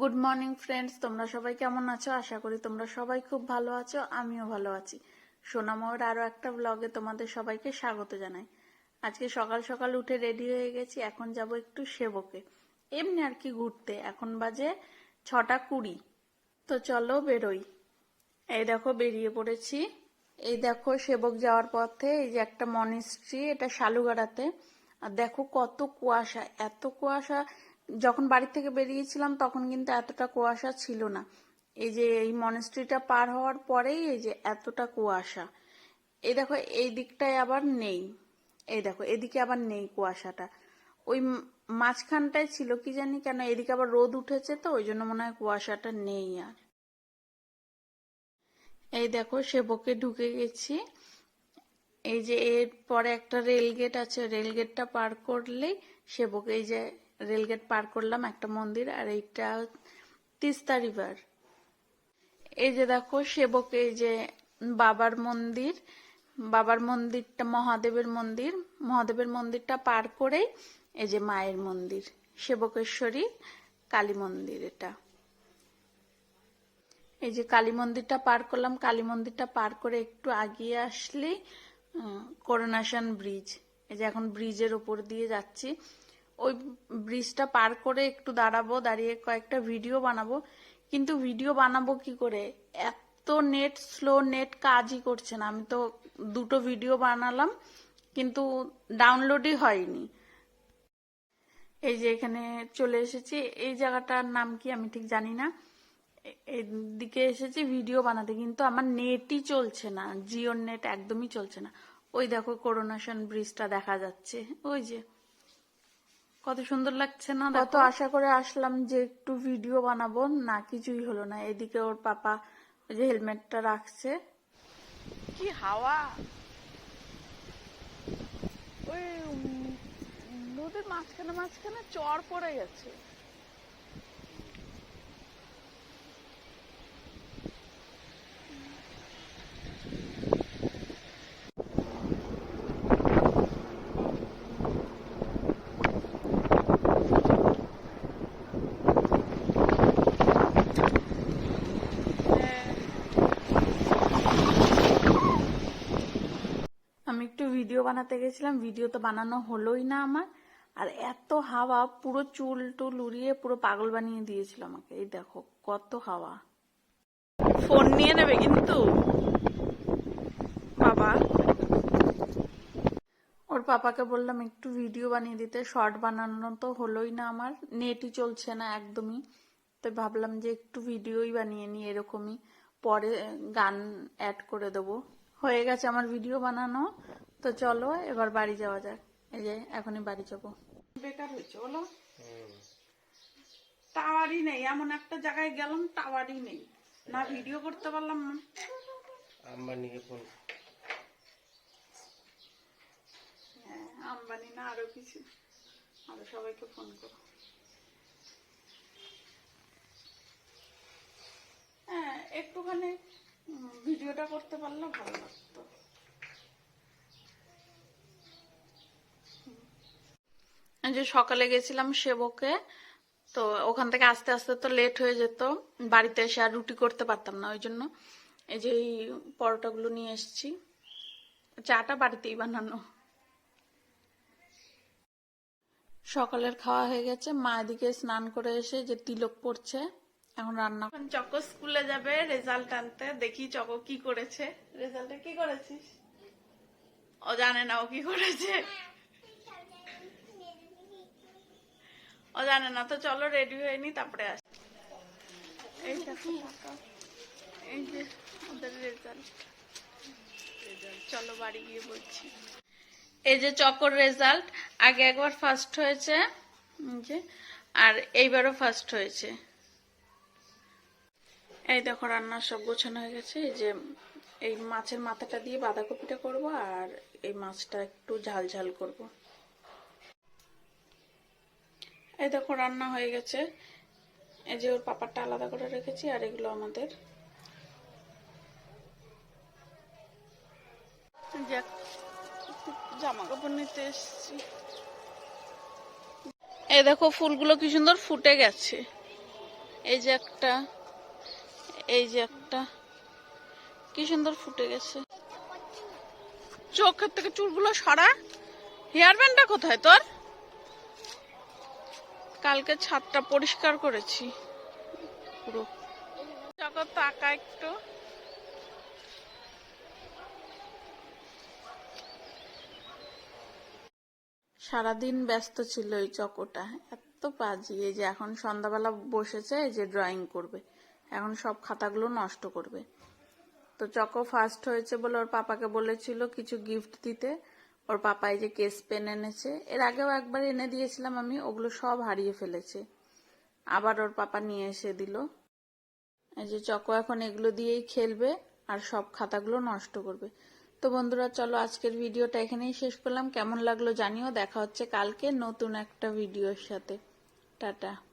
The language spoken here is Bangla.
গুড মর্নিং ফ্রেন্ডস তোমরা সবাই কেমন আছো? আশা করি তোমরা সবাই খুব ভালো আছো, আমিও ভালো আছি। সোনাময়ের আরও একটা ব্লগে তোমাদের সবাইকে স্বাগত জানাই। আজকে সকাল সকাল উঠে রেডি হয়ে গেছি, এখন যাব একটু সেবকে। এমনি আর কি ঘুরতে, এখন বাজে ছটা কুড়ি। তো চলো বেরোই। এই দেখো বেরিয়ে পড়েছি। এই দেখো সেবক যাওয়ার পথে, এই যে একটা মনিস্ট্রি এটা শালুগাড়াতে। আর দেখো কত কুয়াশা, এত কুয়াশা যখন বাড়ি থেকে বেরিয়েছিলাম, তখন কিন্তু এতটা কুয়াশা ছিল না। এই যে, এই মনেস্ট্রিটা পার হওয়ার পরেই এই যে, এতটা কুয়াশা। এই দেখো, এই দিকটায় আবার নেই। এই দেখো, এদিকে আবার নেই কুয়াশাটা। ওই মাঝখানটায় ছিল, কি জানি কেন, এদিকে আবার রোদ উঠেছে তো, ওই জন্য মনে হয় কুয়াশাটা নেই আর। এই দেখো, সেবকে ঢুকে গেছি। এই যে এর পরে একটা রেল গেট আছে রেল গেটটা পার করলেই সেবক, এই যে রেল গেট পার করলাম একটা মন্দির আর এইটা তিস্তা রিভার। এই যে দেখো সেবক, এই যে বাবার মন্দির, বাবার মন্দিরটা মহাদেবের মন্দির, মহাদেবের মন্দিরটা পার করেই এই যে মায়ের মন্দির, সেবকেশ্বরী কালী মন্দির এটা। এই যে কালী মন্দিরটা পার করলাম, কালী মন্দিরটা পার করে একটু আগিয়ে আসলেই করোনাশন ব্রিজ। এই যে এখন ব্রিজের উপর দিয়ে যাচ্ছি। ওই ব্রিজটা পার করে একটু দাঁড়াবো, দাঁড়িয়ে কয়েকটা ভিডিও বানাবো। কিন্তু ভিডিও বানাবো কি করে? এত নেট স্লো নেট কাজই করছে না। আমি তো দুটো ভিডিও বানালাম, কিন্তু ডাউনলোডই হয়নি। এই যে এখানে চলে এসেছি। এই জায়গাটার নাম কি আমি ঠিক জানি না। এদিকে এসেছি ভিডিও বানাতে, কিন্তু আমার নেটই চলছে না। জিওর নেট একদমই চলছে না। ওই দেখো করোনাশন ব্রিজটা দেখা যাচ্ছে। ওই যে কত সুন্দর লাগছে না কত আশা করে আসলাম যে একটু ভিডিও বানাবো। না কিছুই হলো না। এদিকে ওর পাপা ওই যে হেলমেটটা রাখছে। কি হাওয়া? ওই নদীর মাঝখানে মাঝখানে চর পড়ে গেছে। আমি একটু ভিডিও বানাতে গেছিলাম ভিডিও তো বানানো হলোই না আমার। আর এত হাওয়া, পুরো চুল টুল উড়িয়ে পুরো পাগল বানিয়ে দিয়েছিল আমাকে। এই দেখো, কত হাওয়া। ফোন নিয়ে নেবে কিন্তু। বাবা। ওর পাপাকে বললাম, একটু ভিডিও বানিয়ে দিতে। শর্ট বানানো তো হলোই না আমার। নেটই চলছে না একদমই। তো ভাবলাম যে একটু ভিডিওই বানিয়ে নিই এরকমই। পরে গান অ্যাড করে দেবো। হয়ে গেছে আমার ভিডিও বানানো। তো চলো এবার বাড়ি যাওয়া যাক। এই যে এখনই বাড়ি যাব। বেকার হয়েছে বলো। টাওয়ারই নেই এমন একটা জায়গায় গেলাম টাওয়ারই নেই। না ভিডিও করতে পারলাম না। আম্বানিকে ফোন হ্যাঁ আম্বানি না আরও কিছু। আরও সবাইকে ফোন করো। হ্যাঁ একটুখানি ভিডিওটা করতে পারলে ভালো লাগতো। যে সকালে গেছিলাম সেবকে, তো ওখান থেকে আস্তে আস্তে তো লেট হয়ে যেত। বাড়িতে এসে আর রুটি করতে পারতাম না ওই জন্য এই যে এই পরোটাগুলো নিয়ে এসেছি। চাটা বাড়িতেই বানানো। সকালের খাওয়া হয়ে গেছে। মা এদিকে স্নান করে এসে যে তিলক পড়ছে এখন রান্না চকো স্কুলে যাবে রেজাল্ট আনতে। দেখি চকো কি করেছে। রেজাল্টে কি করেছিস? ও জানে না ও কি করেছে। ও জানে না, তো চলো রেডি হয়ে নি, তারপরে আস। এই যে চলো বাড়ি গিয়ে বলছি। এই যে চকর রেজাল্ট আগে একবার ফার্স্ট হয়েছে আর এইবারও ফার্স্ট হয়েছে। এই দেখো রান্না সব গোছানো হয়ে গেছে। এই যে এই মাছের মাথাটা দিয়ে বাঁধাকপিটা করব আর এই মাছটা একটু ঝাল ঝাল করব। এই দেখো রান্না হয়ে গেছে। এই যে ওর পাপারটা আলাদা করে রেখেছি আর এগুলো আমাদের। জামা কাপড় নিতে এসেছি। এই দেখো ফুলগুলো কি সুন্দর ফুটে গেছে। এই যে একটা এই যে একটা। কি সুন্দর ফুটে গেছে। চোখের থেকে চুলগুলো সরা। হেয়ার ব্যান্ডটা কোথায় তোর? কালকে ছাদটা পরিষ্কার করেছি। পুরো। জগৎ তাকা একটু। সারাদিন ব্যস্ত ছিল এই চকোটা। এত পাজি এই যে এখন সন্ধ্যাবেলা বসেছে এই যে ড্রয়িং করবে। এখন সব খাতাগুলো নষ্ট করবে। তো চকো ফার্স্ট হয়েছে বলে ওর পাপাকে বলেছিল কিছু গিফট দিতে। ওর পাপা এই যে কেস পেন এনেছে। এর আগেও একবার এনে দিয়েছিলাম আমি, ওগুলো সব হারিয়ে ফেলেছে। আবার ওর পাপা নিয়ে এসে দিল। এই যে চকো এখন এগুলো দিয়েই খেলবে আর সব খাতাগুলো নষ্ট করবে। তো বন্ধুরা, চলো আজকের ভিডিওটা এখানেই শেষ করলাম। কেমন লাগল জানিও। দেখা হচ্ছে কালকে নতুন একটা ভিডিওর সাথে। টাটা।